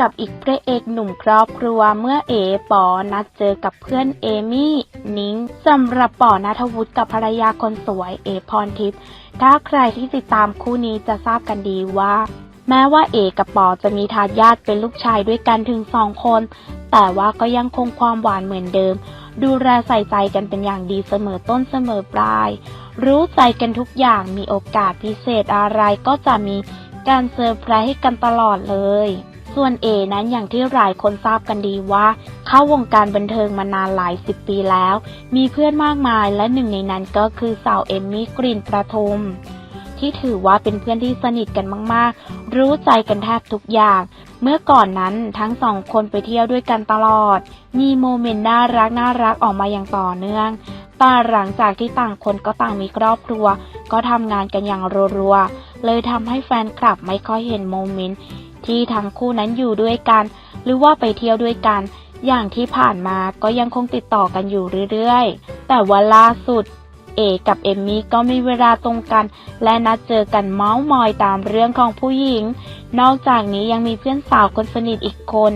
กับอีกพระเอกหนุ่มครอบครัวเมื่อเอปอนัดเจอกับเพื่อนเอมี่นิ้งสำหรับปอนัทวุฒิกับภรรยาคนสวยเอพรทิพย์ถ้าใครที่ติดตามคู่นี้จะทราบกันดีว่า แม้ว่าเอกับปอจะมีทายาทเป็นลูกชายด้วยกันถึงสองคน แต่ว่าก็ยังคงความหวานเหมือนเดิม ดูแลใส่ใจกันเป็นอย่างดีเสมอต้นเสมอปลาย รู้ใจกันทุกอย่างมีโอกาสพิเศษอะไรก็จะมีการเซอร์ไพรส์ให้กันตลอดเลย ส่วนเอนั้นอย่างที่หลายคนทราบกันดีว่า เข้าวงการบันเทิงมานานหลายสิบปีแล้ว มีเพื่อนมากมายและหนึ่งในนั้นก็คือสาวเอมมี่กลิ่นประทุม ที่ถือว่าเป็นเพื่อนที่สนิทกันมาก ๆ รู้ใจกันแทบทุกอย่าง เมื่อก่อนนั้นทั้งสองคนไปเที่ยวด้วยกันตลอด มีโมเมนต์น่ารักน่ารักออกมาอย่างต่อเนื่องแต่หลังจากที่ต่างคนก็ต่างมีครอบครัว ก็ทำงานกันอย่างรัวๆ เลยทำให้แฟนคลับไม่ค่อยเห็นโมเมนต์ ที่ทั้งคู่นั้นอยู่ด้วยกัน หรือว่าไปเที่ยวด้วยกัน อย่างที่ผ่านมาก็ยังคงติดต่อกันอยู่เรื่อยๆ แต่ว่าล่าสุด เอกับเอมมี่ก็มีเวลาตรงกัน และนัดเจอกันเมาส์มอยตามเรื่องของผู้หญิง นอกจากนี้ยังมีเพื่อนสาวคนสนิทอีกคน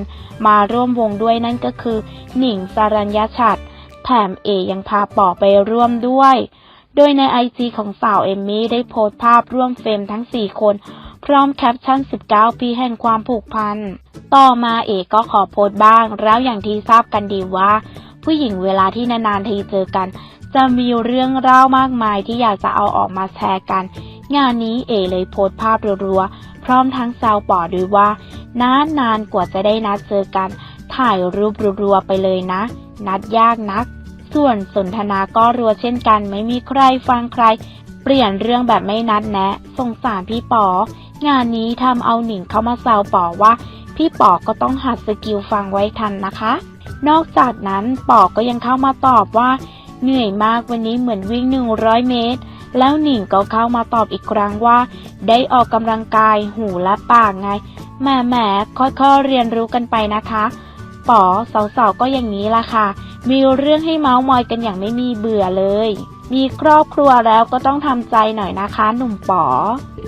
มาร่วมวงด้วยนั่นก็คือ หนิงสารัญญาฉัตรแถมเอยังพาปอไปร่วมด้วย โดยในไอจีของสาวเอมมี่ได้โพสต์ภาพร่วมเฟรมทั้ง 4 คน ร้อมแคปชั่น 19 ปีแห่งความผูกพัน ต่อมาเอกก็ขอโพสต์บ้าง แล้วอย่างที่ทราบกันดีว่า ผู้หญิงเวลาที่นานๆทีเจอกัน จะมีเรื่องเล่ามากมายที่อยากจะเอาออกมาแชร์กัน งานนี้เอเลยโพสต์ภาพรัวๆ พร้อมทั้งแซวป่อด้วยว่านานนานๆกว่าจะได้นัดเจอกัน ถ่ายรูปรัวๆไปเลยนะ นัดยากนัก ส่วนสนทนาก็รัวเช่นกัน ไม่มีใครฟังใครเปลี่ยนเรื่องแบบไม่นัดแนะ สงสารพี่ป๋อ งานนี้ทำเอาหนิงเข้ามาแซวป๋อว่า พี่ป๋อก็ต้องหัดสกิลฟังไว้ทันนะคะ นอกจากนั้นป๋อก็ยังเข้ามาตอบว่า เหนื่อยมากวันนี้เหมือนวิ่ง 100 เมตร แล้วหนิงก็เข้ามาตอบอีกครั้งว่า ได้ออกกำลังกายหูและปากไงแหมแหมค่อยๆเรียนรู้กันไปนะคะป๋อสาวๆก็อย่างนี้ล่ะค่ะ มีเรื่องให้เมาส์มอยกันอย่างไม่มีเบื่อเลย มีครอบครัวแล้วก็ต้องทำใจหน่อยนะคะ หนุ่มป๋อ